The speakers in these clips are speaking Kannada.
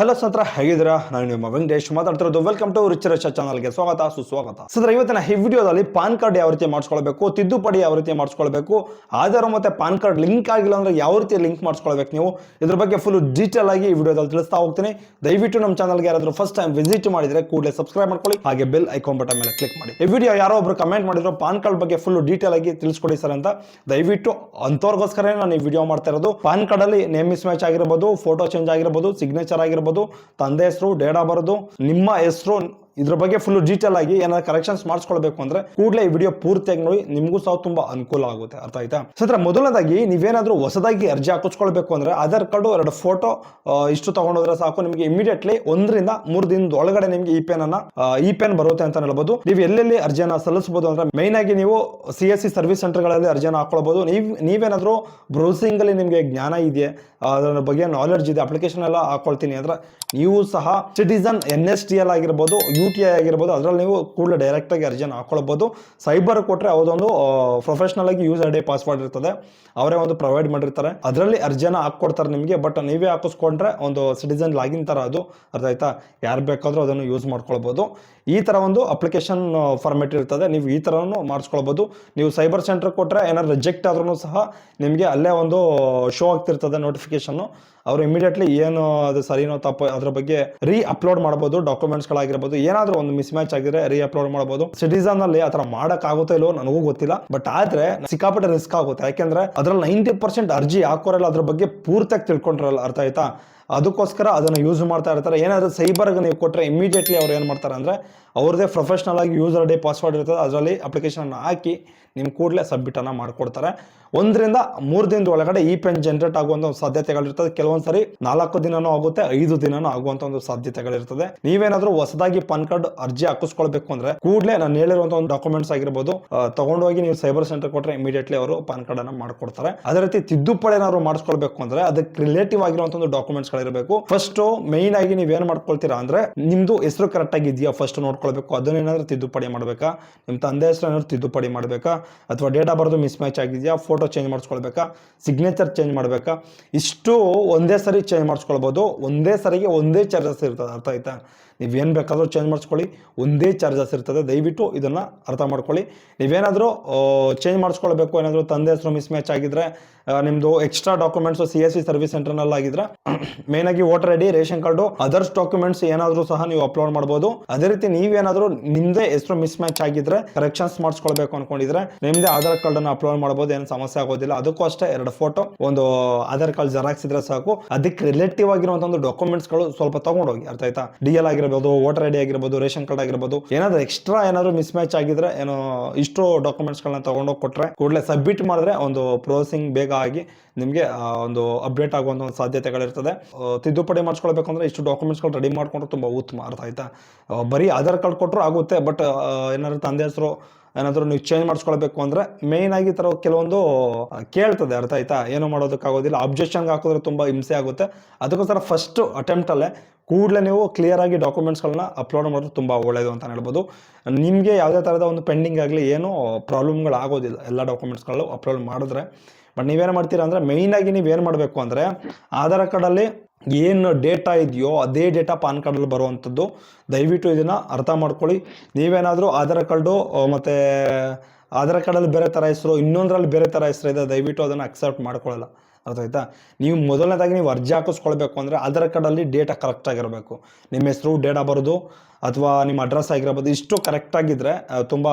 ಹಲೋ ಸತ್ರ ಹೇಗಿದ್ದೀರಾ? ನಾನು ನಿಮ್ಮ ವೆಂಕಟೇಶ್ ಮಾತಾಡ್ತಿರೋದು ವೆಲ್ಕಮ್ ಟು ರಿಚ್ ರಚ ಚಾನಲ್ಗೆ ಸ್ವಾಗತ, ಸುಸ್ವಾಗತ. ಸದ್ರ ಇವತ್ತಿನ ಈ ವಿಡಿಯೋದಲ್ಲಿ ಪಾನ್ ಕಾರ್ಡ್ ಯಾವ ರೀತಿ ಮಾಡಿಸ್ಕೊಳ್ಬೇಕು, ತಿದ್ದುಪಡಿ ಯಾವ ರೀತಿ ಮಾಡಿಸ್ಕೊಳ್ಬೇಕು, ಆಧಾರ್ ಮತ್ತೆ ಪಾನ್ ಕಾರ್ಡ್ ಲಿಂಕ್ ಆಗಿಲ್ಲ ಅಂದ್ರೆ ಯಾವ ರೀತಿ ಲಿಂಕ್ ಮಾಡಿಸ್ಕೊಳ್ಬೇಕು ನೀವು, ಇದ್ರ ಬಗ್ಗೆ ಫುಲ್ ಡೀಟೇಲ್ ಆಗಿ ಈ ವಿಡಿಯೋದಲ್ಲಿ ತಿಳಿಸ್ತಾ ಹೋಗ್ತೀನಿ. ದಯವಿಟ್ಟು ನಮ್ಮ ಚಾನಲ್ಗೆ ಯಾರಾದರೂ ಫಸ್ಟ್ ಟೈಮ್ ವಿಸಿಟ್ ಮಾಡಿದ್ರೆ ಕೂಡಲೇ ಸಬ್ಸ್ಕ್ರೈಬ್ ಮಾಡ್ಕೊಳ್ಳಿ, ಹಾಗೆ ಬೆಲ್ ಐಕಾನ್ ಬಟನ್ ಮೇಲೆ ಕ್ಲಿಕ್ ಮಾಡಿ. ಈ ವಿಡಿಯೋ ಯಾರೋ ಒಬ್ರು ಕಮೆಂಟ್ ಮಾಡಿದ್ರು, ಪಾನ್ ಕಾರ್ಡ್ ಬಗ್ಗೆ ಫುಲ್ ಡೀಟೇಲ್ ಆಗಿ ತಿಳಿಸ್ಕೊಡಿ ಸರ್ ಅಂತ. ದಯವಿಟ್ಟು ಅಂಥವ್ರಿಗೋಸ್ಕರ ನಾನು ಈ ವಿಡಿಯೋ ಮಾಡ್ತಾ ಇರೋದು. ಪಾನ್ ಕಾರ್ಡ್ ಅಲ್ಲಿ ನೇಮ್ ಮಿಸ್ ಮ್ಯಾಚ್ ಆಗಿರ್ಬೋದು ಫೋಟೋ ಚೇಂಜ್ ಆಗಿರ್ಬೋದು ಸಿಗ್ನೇಚರ್ ಆಗಿರ್ಬೋದು ತಂದೆ ಹೆಸರು ಡೇಟಾ ಬರೋದು ನಿಮ್ಮ ಹೆಸರು ಇದ್ರ ಬಗ್ಗೆ ಫುಲ್ ಡೀಟೇಲ್ ಆಗಿ ಏನಾದ್ರು ಕರೆಕ್ಷನ್ಸ್ ಮಾಡಿಸ್ಕೊಳ್ಬೇಕು ಅಂದ್ರೆ ಕೂಡಲೇ ಈ ವಿಡಿಯೋ ಪೂರ್ತಿಯಾಗಿ ನೋಡಿ, ನಿಮಗೂ ಸಹ ತುಂಬಾ ಅನುಕೂಲ ಆಗುತ್ತೆ. ಅರ್ಥ ಆಯ್ತಾ? ಸತ್ರ, ಮೊದಲನೇದಾಗಿ ನೀವೇನಾದ್ರೂ ಹೊಸದಾಗಿ ಅರ್ಜಿ ಹಾಕಿಸ್ಕೊಳ್ಬೇಕು ಅಂದ್ರೆ ಆಧಾರ್ ಕಾರ್ಡ್ ಎರಡು ಫೋಟೋ ಇಷ್ಟು ತಗೊಂಡೋದ್ರೆ ಸಾಕು. ನಿಮಗೆ ಇಮಿಡಿಯೇಟ್ಲಿ ಒಂದರಿಂದ ಮೂರು ದಿನದ ಒಳಗಡೆ ನಿಮಗೆ ಈ ಪೆನ್ ಅನ್ನ ಈ ಪೆನ್ ಬರುತ್ತೆ ಅಂತ ಹೇಳ್ಬೋದು. ನೀವು ಎಲ್ಲೆಲ್ಲಿ ಅರ್ಜಿಯನ್ನ ಸಲ್ಲಿಸಬಹುದು ಅಂದ್ರೆ ಮೈನ್ ಆಗಿ ನೀವು ಸಿ ಎಸ್ ಸಿ ಸರ್ವಿಸ್ ಸೆಂಟರ್ಗಳಲ್ಲಿ ಅರ್ಜಿಯನ್ನ ಹಾಕೊಳ್ಬಹುದು ನೀವು, ನೀವೇನಾದ್ರೂ ಬ್ರೌಸಿಂಗ್ ಅಲ್ಲಿ ನಿಮಗೆ ಜ್ಞಾನ ಇದೆ ಅದರ ಬಗ್ಗೆ ನಾಲೆಡ್ಜ್ ಇದೆ ಅಪ್ಲಿಕೇಶನ್ ಎಲ್ಲ ಹಾಕೊಳ್ತೀನಿ ಅಂದ್ರೆ ನೀವು ಸಹ citizen N S T L ಆಗಿರ್ಬೋದು ಯು ಟಿ ಆಗಿರ್ಬೋದು, ಅದರಲ್ಲಿ ನೀವು ಕೂಡಲೇ ಡೈರೆಕ್ಟಾಗಿ ಅರ್ಜಿಯನ್ನು ಹಾಕೊಳ್ಬೋದು. ಸೈಬರ್ ಕೊಟ್ಟರೆ ಅವ್ರದೊಂದು ಪ್ರೊಫೆಷನಲ್ ಆಗಿ ಯೂಸ್ ಐ ಡಿ ಪಾಸ್ವರ್ಡ್ ಇರ್ತದೆ. ಅವರೇ ಒಂದು ಪ್ರೊವೈಡ್ ಮಾಡಿರ್ತಾರೆ. ಅದರಲ್ಲಿ ಅರ್ಜಿಯನ್ನು ಹಾಕ್ಕೊಡ್ತಾರೆ ನಿಮಗೆ ಬಟ್ ನೀವೇ ಹಾಕಿಸ್ಕೊಂಡ್ರೆ ಒಂದು ಸಿಟಿಸನ್ ಲಾಗಿನ್ ಥರ ಅದು. ಅರ್ಥ ಆಯ್ತಾ? ಯಾರು ಬೇಕಾದರೂ ಅದನ್ನು ಯೂಸ್ ಮಾಡ್ಕೊಳ್ಬೋದು. ಈ ಥರ ಒಂದು ಅಪ್ಲಿಕೇಶನ್ ಫಾರ್ಮೆಟ್ ಇರ್ತದೆ. ನೀವು ಈ ಥರನೂ ಮಾಡಿಸ್ಕೊಳ್ಬೋದು. ನೀವು ಸೈಬರ್ ಸೆಂಟರ್ ಕೊಟ್ಟರೆ ಏನಾದ್ರು ರಿಜೆಕ್ಟ್ ಆದ್ರೂ ಸಹ ನಿಮಗೆ ಅಲ್ಲೇ ಒಂದು ಶೋ ಆಗ್ತಿರ್ತದೆ ನೋಟಿಫಿಕೇಶನ್ ಅವರು ಇಮಿಡಿಯೇಟ್ಲಿ ಏನು ಅದು ಸರಿನೋ ತಪ್ಪು ಅದ್ರ ಬಗ್ಗೆ ರೀ ಅಪ್ಲೋಡ್ ಮಾಡ್ಬೋದು ಡಾಕ್ಯುಮೆಂಟ್ಸ್ಗಳಾಗಿರ್ಬೋದು ಏನಾದರೂ ಒಂದು ಮಿಸ್ ಮ್ಯಾಚ್ ಆಗಿದ್ರೆ ರೀ ಅಪ್ಲೋಡ್ ಮಾಡಬಹುದು ಸಿಟಿಸನ್ ಅಲ್ಲಿ ಆತರ ಮಾಡಕ್ ಆಗುತ್ತೋ ಇಲ್ಲೋ ನನಗೂ ಗೊತ್ತಿಲ್ಲ. ಬಟ್ ಆದ್ರೆ ಸಿಕ್ಕಾಪಟ್ಟೆ ರಿಸ್ಕ್ ಆಗುತ್ತೆ. ಯಾಕೆಂದ್ರೆ ಅದ್ರಲ್ಲಿ ನೈಂಟಿ ಪರ್ಸೆಂಟ್ ಅರ್ಜಿ ಹಾಕೋರಲ್ಲ ಅದ್ರ ಬಗ್ಗೆ ಪೂರ್ತಿಯಾಗಿ ತಿಳ್ಕೊಂಡ್ರಲ್ಲ. ಅರ್ಥ ಆಯ್ತಾ? ಅದಕ್ಕೋಸ್ಕರ ಅದನ್ನು ಯೂಸ್ ಮಾಡ್ತಾ ಇರ್ತಾರೆ. ಏನಾದರೂ ಸೈಬರ್ಗೆ ನೀವು ಕೊಟ್ಟರೆ ಇಮಿಡಿಯೇಟ್ಲಿ ಅವ್ರು ಏನು ಮಾಡ್ತಾರೆ ಅಂದರೆ ಅವ್ರದ್ದೇ ಪ್ರೊಫೆಷ್ನಲ್ ಆಗಿ ಯೂಸರ್ ಡೇ ಪಾಸ್ವರ್ಡ್ ಇರ್ತದೆ. ಅದರಲ್ಲಿ ಅಪ್ಲಿಕೇಶನ್ ಹಾಕಿ ನಿಮ್ಮ ಕೂಡಲೇ ಸಬ್ಮಿಟನ್ನು ಮಾಡಿಕೊಡ್ತಾರೆ. ಒಂದರಿಂದ ಮೂರು ದಿನದ ಒಳಗಡೆ ಈ ಪೆನ್ ಜನರೇಟ್ ಆಗುವಂಥ ಒಂದು ಸಾಧ್ಯತೆಗಳಿರ್ತದೆ. ಕೆಲವೊಂದು ಸರಿ ನಾಲ್ಕು ದಿನನೂ ಆಗುತ್ತೆ, ಐದು ದಿನನೂ ಆಗುವಂಥ ಒಂದು ಸಾಧ್ಯತೆಗಳಿರ್ತದೆ. ನೀವೇನಾದರೂ ಹೊಸದಾಗಿ ಪಾನ್ ಕಾರ್ಡ್ ಅರ್ಜಿ ಹಾಕಿಸ್ಕೊಳ್ಬೇಕು ಅಂದ್ರೆ ಕೂಡಲೇ ನಾನು ಹೇಳಿರುವಂಥ ಒಂದು ಡಾಕ್ಯುಮೆಂಟ್ಸ್ ಆಗಿರ್ಬೋದು ತೊಗೊಂಡೋಗಿ ನೀವು ಸೈಬರ್ ಸೆಂಟರ್ ಕೊಟ್ಟರೆ ಇಮಿಡಿಯೇಟ್ಲಿ ಅವರು ಪಾನ್ ಕಾರ್ಡನ್ನು ಮಾಡ್ಕೊಡ್ತಾರೆ. ಅದೇ ರೀತಿ ತಿದ್ದುಪಡಿ ಏನಾದ್ರು ಮಾಡಿಸ್ಕೊಳ್ಬೇಕು ಅಂದ್ರೆ ಅದಕ್ಕೆ ರಿಲೇಟಿವ್ ಆಗಿರುವಂಥ ಒಂದು ಡಾಕ್ಯುಮೆಂಟ್ಸ್ ಗಳಿರಬೇಕು ಫಸ್ಟ್ ಮೈನ್ ಆಗಿ ಏನು ಮಾಡ್ಕೊಳ್ತೀರಾ ಅಂದ್ರೆ ನಿಮ್ದು ಹೆಸರು ಕರೆಕ್ಟ್ ಆಗಿ ಇದೆಯಾ ಫಸ್ಟ್ ನೋಡ್ಕೊಳ್ಬೇಕು. ಅದನ್ನೇನಾದ್ರೂ ತಿದ್ದುಪಡಿ ಮಾಡಬೇಕಾ? ನಿಮ್ಮ ತಂದೆ ಹೆಸರು ಏನಾದ್ರು ತಿದ್ದುಪಡಿ ಮಾಡಬೇಕಾ? ಅಥವಾ ಡೇಟ್ ಆಫ್ ಬರ್ದು ಮಿಸ್ ಮ್ಯಾಚ್ ಆಗಿದೆಯಾ? ಫೋಟೋ ಚೇಂಜ್ ಮಾಡ್ಸ್ಕೊಳ್ಬೇಕಾ? ಸಿಗ್ನೇಚರ್ ಚೇಂಜ್ ಮಾಡಬೇಕಾ? ಇಷ್ಟು ಒಂದೇ ಸರಿ ಚೇಂಜ್ ಮಾಡಿಸ್ಕೊಳ್ಬೋದು. ಒಂದೇ ಸರಿಗೆ ಒಂದೇ ಚಾರ್ಜಸ್ ಇರ್ತದೆ. ಅರ್ಥ ಆಯ್ತಾ? ನೀವೇನು ಬೇಕಾದರೂ ಚೇಂಜ್ ಮಾಡಿಸ್ಕೊಳ್ಳಿ. ಒಂದೇ ಚಾರ್ಜಸ್ ಇರ್ತದೆ. ದಯವಿಟ್ಟು ಇದನ್ನು ಅರ್ಥ ಮಾಡ್ಕೊಳ್ಳಿ. ನೀವೇನಾದರೂ ಚೇಂಜ್ ಮಾಡಿಸ್ಕೊಳ್ಬೇಕು, ಏನಾದರೂ ತಂದೆ ಹೆಸರು ಮಿಸ್ ಮ್ಯಾಚ್ ಆಗಿದ್ರೆ ನಿಮ್ಮದು extra documents C S C service ಸೆಂಟರ್ನಲ್ಲಿ ಆಗಿದ್ರೆ ಮೇನ್ ಆಗಿ voter I D ration card others documents ಏನಾದರೂ ಸಹ ನೀವು ಅಪ್ಲೋಡ್ ಮಾಡ್ಬೋದು. ಅದೇ ರೀತಿ ನೀವೇನಾದರೂ ನಿಮ್ಮದೇ ಹೆಸರು ಮಿಸ್ ಮ್ಯಾಚ್ ಆಗಿದ್ರೆ ಕರೆಕ್ಷನ್ಸ್ ಮಾಡಿಸ್ಕೊಳ್ಬೇಕು ಅನ್ಕೊಂಡಿದ್ರೆ ನಿಮ್ಮದೇ ಆಧಾರ್ ಕಾರ್ಡ್ ಅನ್ನು ಅಪ್ಲೋಡ್ ಮಾಡ್ಬೋದು. ಏನು ಸಮಸ್ಯೆ ಆಗೋದಿಲ್ಲ. ಅದಕ್ಕೂ ಅಷ್ಟೇ ಎರಡು ಫೋಟೋ ಒಂದು ಆಧಾರ್ ಕಾರ್ಡ್ ಜೆರಾಕ್ಸ್ ಇದ್ರೆ ಸಾಕು. ಅದಕ್ಕೆ ರಿಲೇಟಿವ್ ಆಗಿರುವಂಥ ಒಂದು ಡಾಕ್ಯುಮೆಂಟ್ಸ್ಗಳು ಸ್ವಲ್ಪ ತೊಗೊಂಡೋಗಿ, ಅರ್ಥ ಆಯ್ತಾ? ಡಿ ಎಲ್ ಆಗಿರ್ಬೋದು ವೋಟರ್ ಐ ಡಿ ಆಗಿರ್ಬೋದು, ರೇಷನ್ ಕಾರ್ಡ್ ಆಗಿರ್ಬೋದು, ಏನಾದ್ರು ಎಕ್ಸ್ಟ್ರಾ ಏನಾದ್ರು ಮಿಸ್ ಮ್ಯಾಚ್ ಆಗಿದ್ರೆ ಏನೋ ಇಷ್ಟು ಡಾಕ್ಯುಮೆಂಟ್ಸ್ ಗಳನ್ನ ತಗೊಂಡೋಗಿ ಕೊಟ್ರೆ ಕೂಡಲೇ ಸಬ್ಮಿಟ್ ಮಾಡಿದ್ರೆ ಒಂದು ಪ್ರೋಸೆಸಿಂಗ್ ಬೇಗ ಆಗಿ ನಿಮಗೆ ಒಂದು ಅಪ್ಡೇಟ್ ಆಗುವಂತ ಒಂದು ಸಾಧ್ಯತೆಗಳಿರ್ತದೆ. ತಿದ್ದುಪಡಿ ಮಾಡಿಸ್ಕೊಳ್ಬೇಕು ಅಂದ್ರೆ ಇಷ್ಟು ಡಾಕ್ಯುಮೆಂಟ್ಸ್ಗಳು ರೆಡಿ ಮಾಡ್ಕೊಂಡ್ರೆ ತುಂಬಾ ಉತ್ತಮ ಅರ್ಥ ಆಯ್ತಾ? ಬರೀ ಆಧಾರ್ ಕಾರ್ಡ್ ಕೊಟ್ಟರು ಆಗುತ್ತೆ ಬಟ್ ಏನಾದ್ರು ತಂದೆ ಹೆಸರು ಏನಾದರೂ ನೀವು ಚೇಂಜ್ ಮಾಡಿಸ್ಕೊಳ್ಬೇಕು ಅಂದ್ರೆ ಮೇಯ್ನ್ ಆಗಿ ತರ ಥರ ಕೆಲವೊಂದು ಕೇಳ್ತದೆ ಅರ್ಥ ಆಯ್ತಾ? ಏನು ಮಾಡೋದಕ್ಕಾಗೋದಿಲ್ಲ. ಅಬ್ಜೆಕ್ಷನ್ಗೆ ಹಾಕಿದ್ರೆ ತುಂಬ ಹಿಂಸೆ ಆಗುತ್ತೆ. ಅದಕ್ಕೋಸ್ಕರ ಫಸ್ಟ್ ಅಟೆಂಪ್ಟಲ್ಲೇ ಕೂಡಲೇ ನೀವು ಕ್ಲಿಯರ್ ಆಗಿ ಡಾಕ್ಯುಮೆಂಟ್ಸ್ಗಳನ್ನ ಅಪ್ಲೋಡ್ ಮಾಡೋದು ತುಂಬ ಒಳ್ಳೆಯದು ಅಂತ ಹೇಳ್ಬೋದು. ನಿಮಗೆ ಯಾವುದೇ ಥರದ ಒಂದು ಪೆಂಡಿಂಗ್ ಆಗಲಿ ಏನೂ ಪ್ರಾಬ್ಲಮ್ಗಳು ಆಗೋದಿಲ್ಲ. ಎಲ್ಲ ಡಾಕ್ಯುಮೆಂಟ್ಸ್ಗಳು ಅಪ್ಲೋಡ್ ಮಾಡಿದ್ರೆ. ಬಟ್ ನೀವೇನು ಮಾಡ್ತೀರಾ ಅಂದರೆ ಮೇಯ್ನಾಗಿ ನೀವೇನು ಮಾಡಬೇಕು ಅಂದರೆ ಆಧಾರ್ ಕಾರ್ಡಲ್ಲಿ ಏನು ಡೇಟಾ ಇದೆಯೋ ಅದೇ ಡೇಟಾ ಪಾನ್ ಕಾರ್ಡಲ್ಲಿ ಬರುವಂಥದ್ದು ದಯವಿಟ್ಟು ಇದನ್ನು ಅರ್ಥ ಮಾಡ್ಕೊಳ್ಳಿ. ನೀವೇನಾದರೂ ಆಧಾರ್ ಕಾರ್ಡು ಮತ್ತು ಆಧಾರ್ ಕಾರ್ಡಲ್ಲಿ ಬೇರೆ ಥರ ಹೆಸರು, ಇನ್ನೊಂದರಲ್ಲಿ ಬೇರೆ ಥರ ಹೆಸರು ಇದೆ, ದಯವಿಟ್ಟು ಅದನ್ನು ಅಕ್ಸೆಪ್ಟ್ ಮಾಡ್ಕೊಳ್ಳಲ್ಲ. ಅರ್ಥ ಆಯ್ತಾ ನೀವು ಮೊದಲನೇದಾಗಿ ನೀವು ಅರ್ಜಿ ಹಾಕಿಸ್ಕೊಳ್ಬೇಕು ಅಂದರೆ ಆಧಾರ್ ಕಾರ್ಡಲ್ಲಿ ಡೇಟಾ ಕರೆಕ್ಟ್ ಆಗಿರಬೇಕು. ನಿಮ್ಮ ಹೆಸರು ಡೇಟಾ ಬರೋದು ಅಥವಾ ನಿಮ್ಮ ಅಡ್ರೆಸ್ ಆಗಿರ್ಬೋದು, ಇಷ್ಟು ಕರೆಕ್ಟಾಗಿದ್ದರೆ ತುಂಬ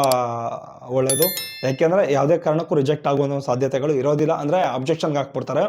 ಒಳ್ಳೆಯದು ಯಾಕೆಂದರೆ ಯಾವುದೇ ಕಾರಣಕ್ಕೂ ರಿಜೆಕ್ಟ್ ಆಗುವಂಥ ಸಾಧ್ಯತೆಗಳು ಇರೋದಿಲ್ಲ. ಅಂದರೆ ಅಬ್ಜೆಕ್ಷನ್ಗೆ ಹಾಕ್ಬಿಡ್ತಾರೆ.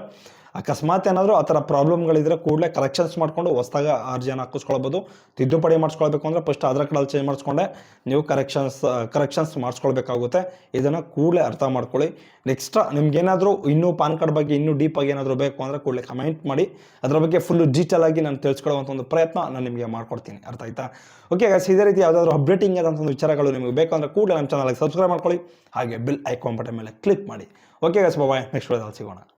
ಅಕಸ್ಮಾತ್ ಏನಾದರೂ ಆ ಥರ ಪ್ರಾಬ್ಲಮ್ಗಳಿದ್ರೆ ಕೂಡಲೇ ಕರೆಕ್ಷನ್ಸ್ ಮಾಡಿಕೊಂಡು ಹೊಸ್ದಾಗ ಅರ್ಜಿಯನ್ನು ಹಾಕಿಸ್ಕೊಳ್ಬೋದು. ತಿದ್ದುಪಡಿ ಮಾಡಿಸ್ಕೊಳ್ಬೇಕು ಅಂದರೆ ಫಸ್ಟ್ ಆಧಾರ್ ಕಾರ್ಡಲ್ಲಿ ಚೇಂಜ್ ಮಾಡಿಸ್ಕೊಂಡೆ, ನೀವು ಕರೆಕ್ಷನ್ಸ್ ಕರೆಕ್ಷನ್ಸ್ ಮಾಡಿಸ್ಕೊಳ್ಬೇಕಾಗುತ್ತೆ. ಇದನ್ನು ಕೂಡಲೇ ಅರ್ಥ ಮಾಡ್ಕೊಳ್ಳಿ. ನೆಕ್ಸ್ಟ್ ನಿಮ್ಗೇನಾದರೂ ಇನ್ನೂ ಪಾನ್ ಕಾರ್ಡ್ ಬಗ್ಗೆ ಇನ್ನೂ ಡೀಪಾಗಿ ಏನಾದರೂ ಬೇಕು ಅಂದರೆ ಕೂಡಲೇ ಕಮೆಂಟ್ ಮಾಡಿ. ಅದರ ಬಗ್ಗೆ ಫುಲ್ಲು ಡೀಟೇಲ್ ಆಗಿ ನಾನು ತಿಳಿಸ್ಕೊಳ್ಳುವಂಥ ಒಂದು ಪ್ರಯತ್ನ ನಾನು ನಿಮಗೆ ಮಾಡ್ಕೊಡ್ತೀನಿ. ಅರ್ಥ ಆಯ್ತಾ? ಓಕೆ ಗೈಸ್ ಇದೇ ರೀತಿ ಯಾವುದಾದ್ರೂ ಅಪ್ಡೇಟಿಂಗ್ ಆದಂಥ ಒಂದು ವಿಚಾರಗಳು ನಿಮಗೆ ಬೇಕು ಅಂದರೆ ಕೂಡಲೇ ನಮ್ಮ ಚಾನಲ್ಗೆ ಸಬ್ಸ್ಕ್ರೈಬ್ ಮಾಡ್ಕೊಳ್ಳಿ. ಹಾಗೆ ಬಿಲ್ ಐಕಾನ್ ಬಟನ್ ಮೇಲೆ ಕ್ಲಿಕ್ ಮಾಡಿ. ಓಕೆ ಗಾಯ್ಸ್ ಬಾಯ್ ನೆಕ್ಸ್ಟ್ ವಿಡಿಯೋದಲ್ಲಿ ಸಿಗೋಣ.